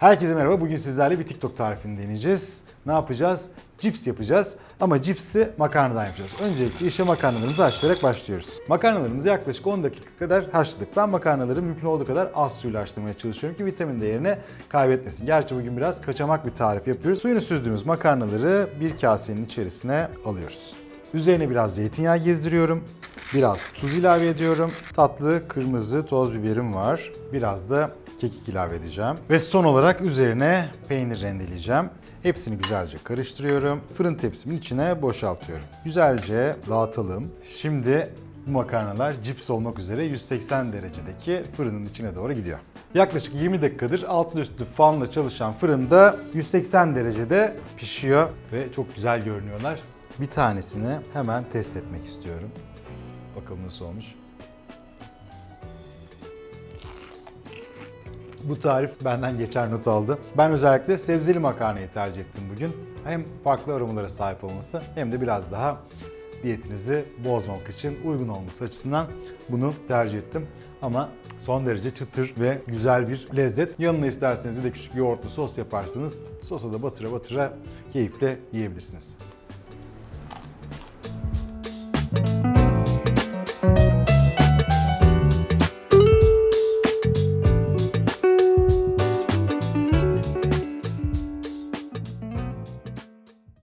Herkese merhaba. Bugün sizlerle bir TikTok tarifini deneyeceğiz. Ne yapacağız? Cips yapacağız. Ama cipsi makarnadan yapacağız. Öncelikle işe makarnalarımızı haşlayarak başlıyoruz. Makarnalarımızı yaklaşık 10 dakika kadar haşladık. Ben makarnaları mümkün olduğu kadar az suyla haşlamaya çalışıyorum ki vitamin değerini kaybetmesin. Gerçi bugün biraz kaçamak bir tarif yapıyoruz. Suyunu süzdüğümüz makarnaları bir kasenin içerisine alıyoruz. Üzerine biraz zeytinyağı gezdiriyorum. Biraz tuz ilave ediyorum. Tatlı kırmızı toz biberim var. Biraz da kekik ilave edeceğim. Ve son olarak üzerine peynir rendeleyeceğim. Hepsini güzelce karıştırıyorum. Fırın tepsimin içine boşaltıyorum. Güzelce dağıtalım. Şimdi bu makarnalar cips olmak üzere 180 derecedeki fırının içine doğru gidiyor. Yaklaşık 20 dakikadır altlı üstlü fanla çalışan fırında 180 derecede pişiyor ve çok güzel görünüyorlar. Bir tanesini hemen test etmek istiyorum. Bakalım nasıl olmuş. Bu tarif benden geçer not aldı. Ben özellikle sebzeli makarnayı tercih ettim bugün. Hem farklı aromalara sahip olması hem de biraz daha diyetinizi bozmamak için uygun olması açısından bunu tercih ettim. Ama son derece çıtır ve güzel bir lezzet. Yanına isterseniz bir de küçük yoğurtlu sos yaparsınız. Sosa da batıra batıra keyifle yiyebilirsiniz.